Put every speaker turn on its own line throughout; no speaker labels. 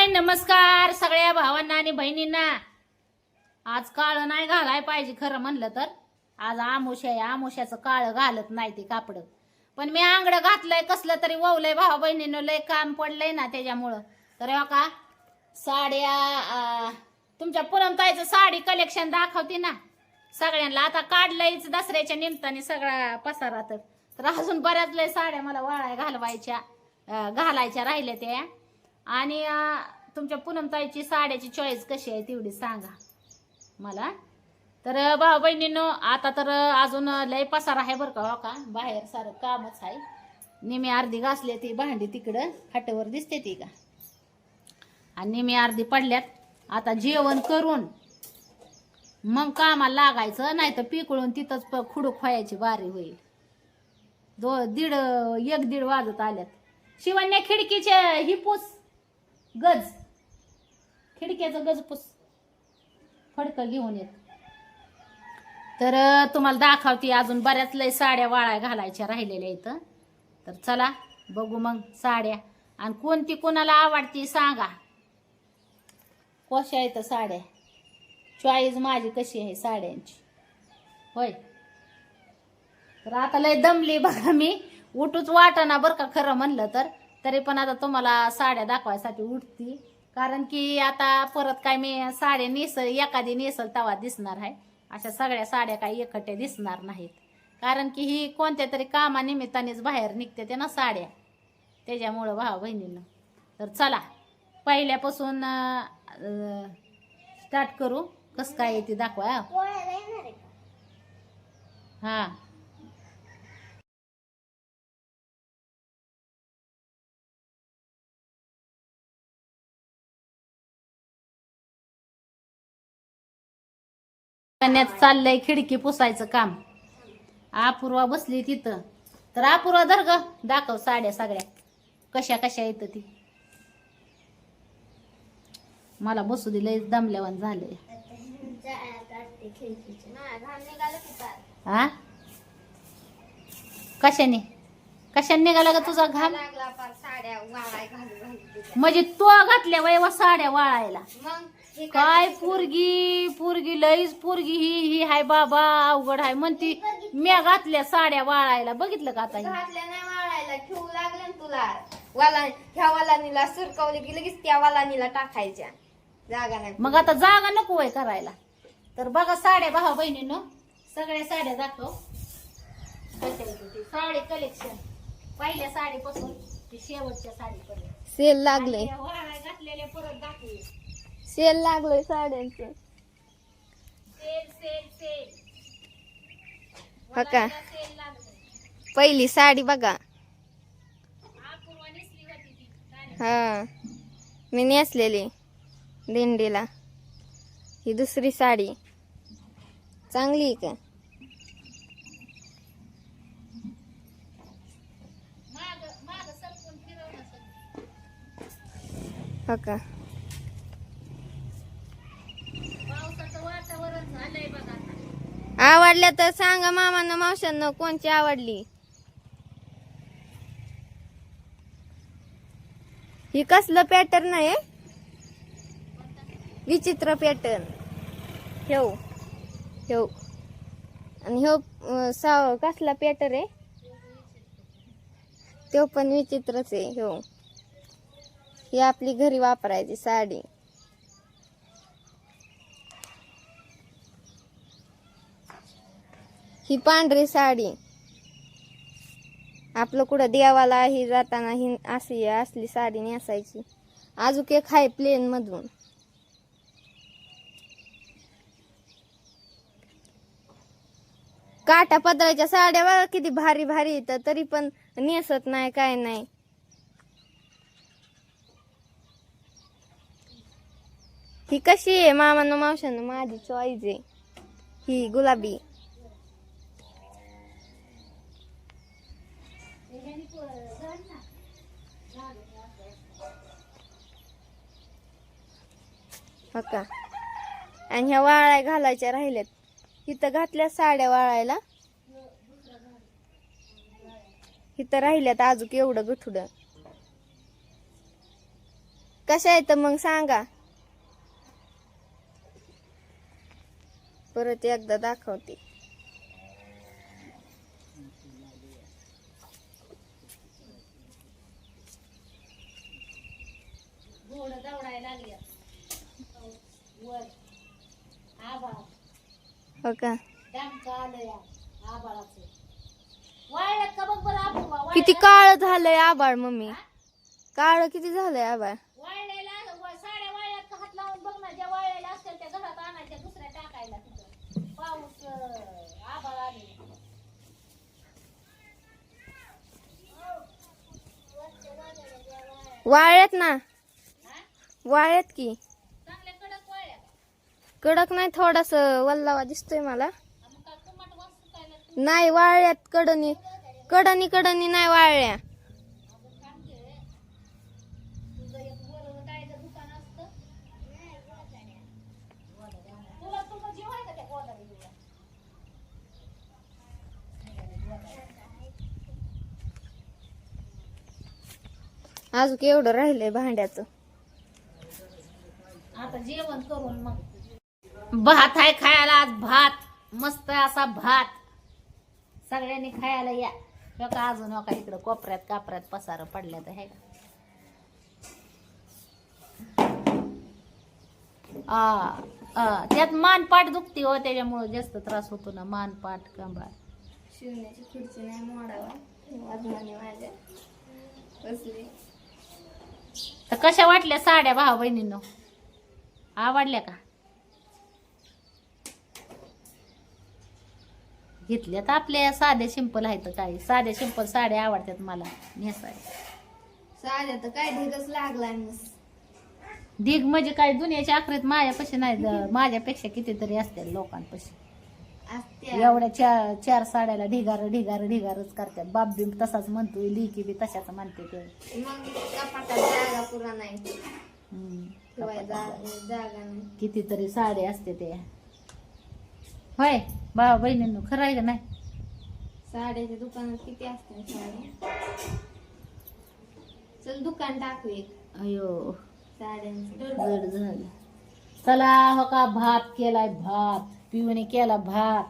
हाय नमस्कार सगळ्या भावांना आणि बहिणींना. आज काळ नाही घालाय पाहिजे खरं म्हणलं तर. आज आमोश्या आहे आमोश्याचं काळ घालत नाही ते कापड. पण मी आंगडं घातलंय कसलं तरी ववलंय भावा बहिणीनं लय काम पडलंय ना त्याच्यामुळं. तर का साड्या तुमच्या पुरमताईचं साडी कलेक्शन दाखवते ना. सगळ्यांना आता काढलंयच दसऱ्याच्या निमित्ताने सगळा पसारा तर. अजून बऱ्याच लय साड्या मला वाळाय घालवायच्या घालायच्या राहिल्या त्या. आणि तुमच्या पूनमताईची साड्याची चॉईस कशी आहे तेवढी सांगा. मला? तर भाऊ बहिणींनो आता तर अजून लय पसार आहे बरं का हो का? बाहेर सारं कामच आहे. निमी अर्धी घासली ती भांडी तिकडं खाटेवर दिसते ती का? आणि निमी अर्धी पडल्यात. आता जेवण करून मग कामाला लागायचं नाही तर पिकळून तिथंच प- खुडूक व्हायची बारी होईल. दो दीड एक दीड वाजत आल्यात. शिवण्या खिडकीचे ही गज. खिडक्याचं गज पुस. फडकं घेऊन येत. तर तुम्हाला दाखवते अजून बऱ्याच लय साड्या वाळ्या घालायच्या राहिलेल्या इथं. तर चला बघू मग साड्या. आणि कोणती कोणाला आवडती सांगा. कशा आहेत साड्या? चॉईस माझी कशी आहे साड्यांची? होय. तर आता लय दमली बघा मी. उठूच वाटाना बरं का खरं म्हणलं तर. तरी पण आता तुम्हाला साड्या दाखवायसाठी उठती. कारण की आता परत काय मी साड्या नेसल एखादी नेसल तवा दिसणार आहे. अशा सगळ्या साड्या काही एकट्या दिसणार नाहीत. कारण की ही कोणत्या तरी कामानिमित्तानेच बाहेर निघते ते ना साड्या. त्याच्यामुळं भावा बहिणीनं. तर चला पहिल्यापासून स्टार्ट करू. कसं काय ते दाखवा. हा. चाललंय खिडकी पुसायचं काम. अपूर्वा बसली तिथं. तर अपूर्वा धर ग दाखव साड्या सगळ्या. कशा कशा येतं ती. मला बसू दिलंय दमल्यावर झालंय. हा कशाने? कशाने निघाला का तुझा घाम? म्हणजे तो घातल्या वयवा साड्या वाळायला.
मग?
काय पोरगी पोरगी लईच पोरगी ही ही हाय बाबा अवघड हाय. म्हणती म्या घातल्या साड्या वाळायला. बघितलं का आता ही?
घातल्या नाही वाळायला. ठेवू लागलं ना तुला. वाला ह्या वालानीला सुरकवले की लगेच त्या वालानीला टाकायच्या. जागा नाही
मग आता जागा नको वय करायला. तर बघा साड्या भावा बहिणीनं. सगळ्या साड्या दाखव. ते. साडी कलेक्शन पहिल्या साडीपासून ते शेवटच्या साडीपर्यंत.
सेल लागले.
वाळाय घातलेल्या परत दाखवू.
सेल लागलंय साड्यांचं. हो का?
लागलंय.
पहिली साडी बघा. हा मी नेसलेली दिंडीला. ही दुसरी साडी. चांगली का. हो का
पावसाचं वातावरण झालंय बघा आता.
आवडल्या तर सांगा मामानं मावशांना कोणची आवडली? ही कसलं पॅटर्न आहे? विचित्र पॅटर्न. ठेव ठेव आणि ह्यो अं, साव कसला पॅटर्न आहे? तो पण विचित्रच आहे हो ही आपली घरी वापरायची साडी. ही पांढरी साडी. आपलं कुठं देवाला ही जाताना ही अशी असली साडी नेसायची. अजून एक आहे प्लेन मधून. काटा पदराच्या साड्या बघा किती भारी भारी येतात तरी पण नेसत नाही काय नाही. ही कशी आहे मामानं मावशानं माझी चॉईस आहे. ही गुलाबी. हो का? आणि ह्या वाळाय घालायच्या राहिल्यात. इथं घातल्या साड्या वाळायला. इथं राहिल्यात अजूक एवढं गठुड. कशा आहेत मग सांगा. परत एकदा दाखवते
घोडं दौडायला लागली वर आभाळ
हो का किती काळ झालंय आबाळ मम्मी? काळ किती झालंय आबाळ वाळ्यात ना? वाळ्यात की?
कडक
नाही थोडास वल्लावा दिसतोय मला. नाही वाळल्यात कडनी. कडनी कडनी नाही वाळल्या. अजून एवढं राहिलंय भांड्याचं?
आता जेवण करून मग. भात आहे खायला आज भात मस्त असा भात. सगळ्यांनी खायला या. हो का अजून हो का इकडं कोपऱ्यात कापऱ्यात पसार पडल्यात आहे का? आ, आ, त्यात मानपाट दुखते हो त्याच्यामुळे जास्त त्रास होतो ना मानपाट कंबाळ
शिवण्याची खुर्ची नाही मोडावा. वाजवाने माझ्या. बसली.
तर कशा वाटल्या साड्या भाऊ बहिणींनो आवडल्या का? घेतल्यात. आपल्या साध्या सिंपल आहेत काही. साध्या सिंपल साड्या आवडतात मला. नेसाय.
साध्या तर काय ढिगच मस्त
ढीग म्हणजे काय? दुनियाच्या आखरीत माझ्यापाशी नाही माझ्यापेक्षा कितीतरी असतील लोकांपाशी. एवढ्या चार चार साड्याला ढिगार ढिगार ढिगारच करतात. बाप बी तसाच म्हणतोय लिकी बी तशाच म्हणते ते. कितीतरी साड्या असते ते होय? भावा बहिणींनो खरं आहे का नाही?
साड्याच्या दुकानात किती असते साड्या? चल दुकान टाकू एक.
अयो
साड्यांचं.
जड झालं. चला हो का भात केलाय भात. पिवणे केला भात.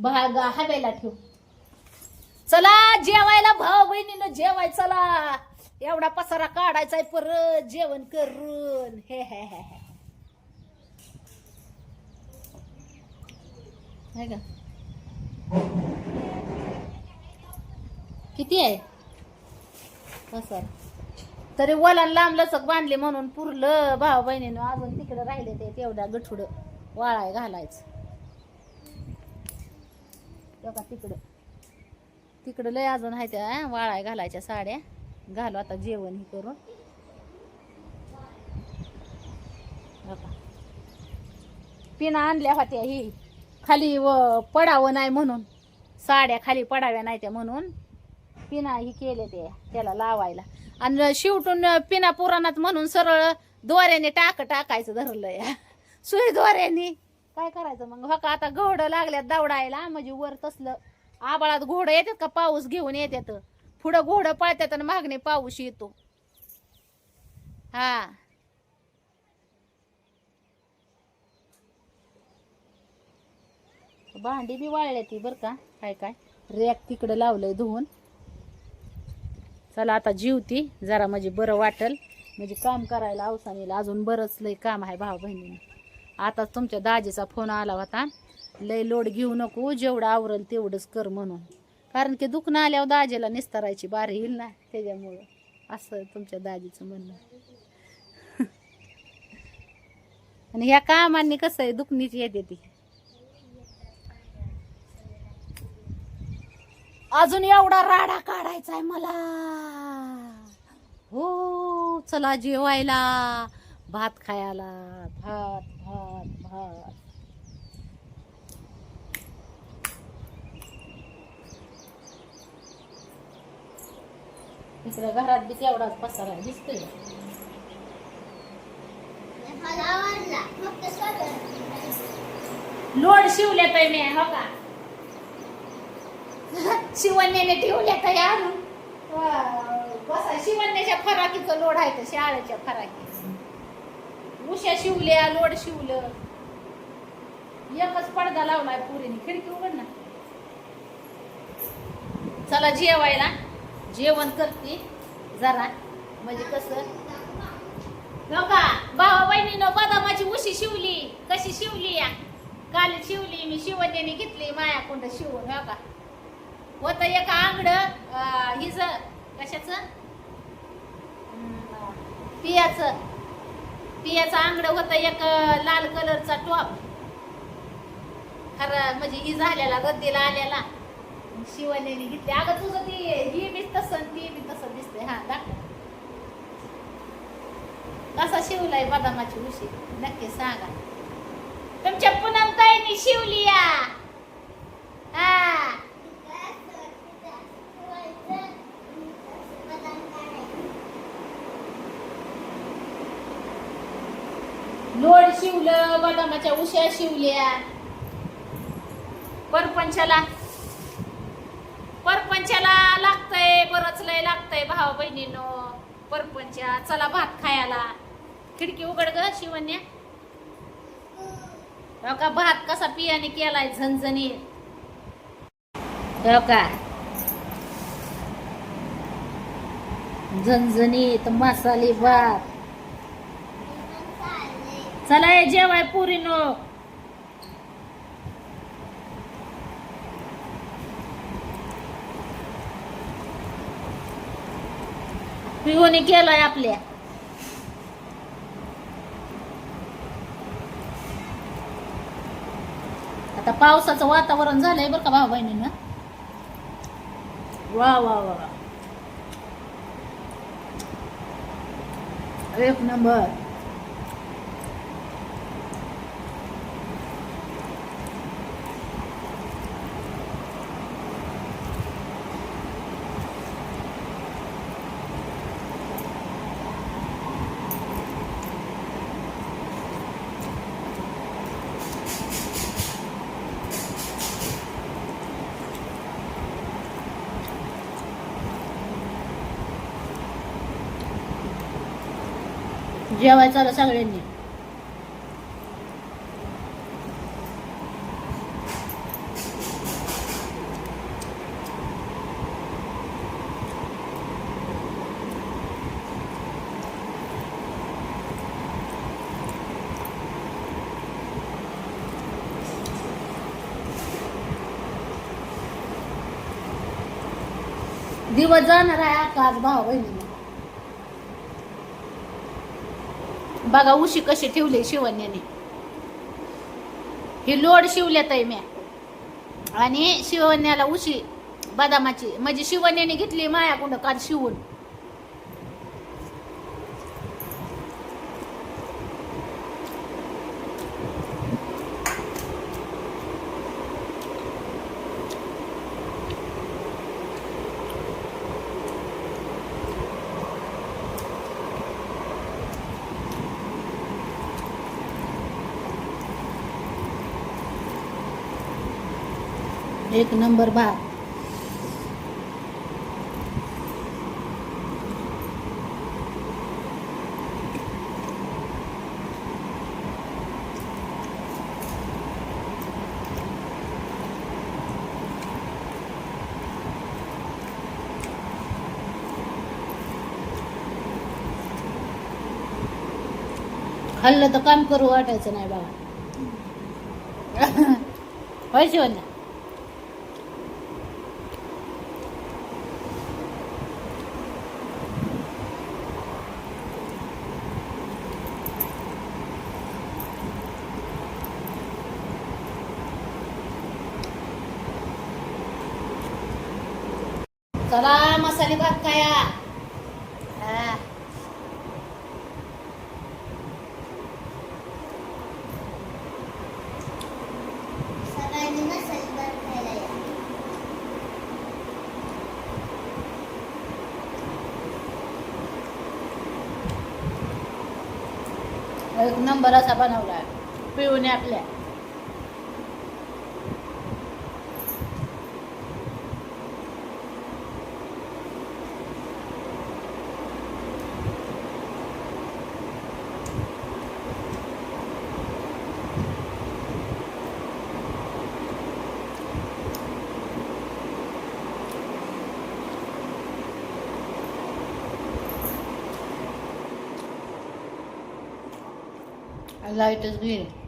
भाग हवेला ठेव. चला जेवायला भाऊ बहिणीनं जेवाय चला. एवढा पसारा काढायचाय परत जेवण करून. हे हे हे हे. आहे का? किती आहे? पसार तरी वला लांब लचक बांधले म्हणून पुरलं भाऊ बहिणीनं. अजून तिकडे राहिले ते तेवढ्या गठुड. वाळाय घालायचं. बघा तिकडं. तिकडं लय अजून आहे त्या वाळाय घालायच्या साड्या. घालू आता जेवण ही करून. पिना आणल्या होत्या ही. खाली व पडावं नाही म्हणून. साड्या खाली पडाव्या नाही त्या म्हणून. पिना ही केले ते त्याला लावायला. आणि शिवटून पिना पुराणात म्हणून सरळ दोऱ्याने टाक टाकायचं धरलंय. सुई दोऱ्याने. काय करायचं मग? हो का आता घोडं लागल्यात दवडायला म्हणजे वर तसलं आबाळात घोडं येतात का? पाऊस घेऊन येतात. पुढं घोडं पळतात आणि मागणे पाऊस येतो. हा. भांडी बी वाळल्या ती बर का. काय काय? रॅक तिकडं लावलंय धुवून. चला आता जीवती. जरा म्हणजे बरं वाटल. म्हणजे काम करायला अवसानीला अजून बरंच लय काम आहे भाऊ बहिणीनं. आता तुमच्या दाजीचा फोन आला होता. लय लोड घेऊ नको जेवढं आवरल तेवढंच कर म्हणून. कारण की दुखणं आल्यावर दाजीला निस्तारायची बारी येईल ना त्याच्यामुळं. असं तुमच्या दाजीचं म्हणणं. आणि ह्या कामांनी कसं आहे दुखणीच येते ती. अजून एवढा राडा काढायचा आहे मला. हो चला जेवायला. भात खायला. भात भात भात. इकडे घरात बी तेवढाच पसारा दिसतोय? लोड शिवले पाय मी हो का? शिवण्याने ठेवल्या तयार बसा शिवण्याच्या फराकीचं लोड आहे तर शाळेच्या फराकी. उश्या शिवल्या लोड शिवलं. एकच पडदा लावलाय पुरीने खिडकी उघड ना. चला जेवायला. जेवण करते जरा. म्हणजे कसं? नका. भावा बहिणीनं बदामाची उशी शिवली. कशी शिवली या? काल शिवली मी शिवण्याने घेतली माया कोणतं शिवून हो का होतं एक आंगड हिज कशाच? पियाचं. पियाचं आंगड होतं एक लाल कलरचा टॉप. खर म्हणजे ही झालेला गद्दीला आलेला. शिवलेली घेतली. अगं तुझं ती ही बी तसं ती बी तसं दिसतंय. हा दाखव. कसा शिवलाय बदामाची उशी? नक्की सांगा. तुमच्या पुनम ताईनी शिवली या. हा लोड शिवलं बदामाच्या उश्या शिवल्या. परपंचाला परपंचाला लागतंय बरंच लय लागतंय भाऊ बहिणीनो. परपंचा चला भात खायला. खिडकी उघड ग शिवण्या. हो का भात कसा पियाने केलाय झणझणी हो का? झणझणीत मसाले भात. चला हे जेवाय पुरीनो. पिऊने केलाय आपल्या. आता पावसाचं वातावरण झालंय बरं का भाऊ बहिणीनं? वा वा वा. एक नंबर. जेवाय चालू सगळ्यांनी. दिवस जाणार आहे आकाश आज बहिणी बहिणीने बघा उशी कशी ठेवली शिवण्याने. ही लोड शिवल्यात आहे म्या. आणि शिवण्याला उशी बदामाची म्हणजे शिवण्याने घेतली मायाकुंड काल शिवून. एक नंबर बार खाल्लं तर काम करू वाटायचं नाही बाबा होय शिवण्या चला kaya भात खाया हा.
सगळ्यांनी
एक नंबर असा पिऊने आपल्या light is green.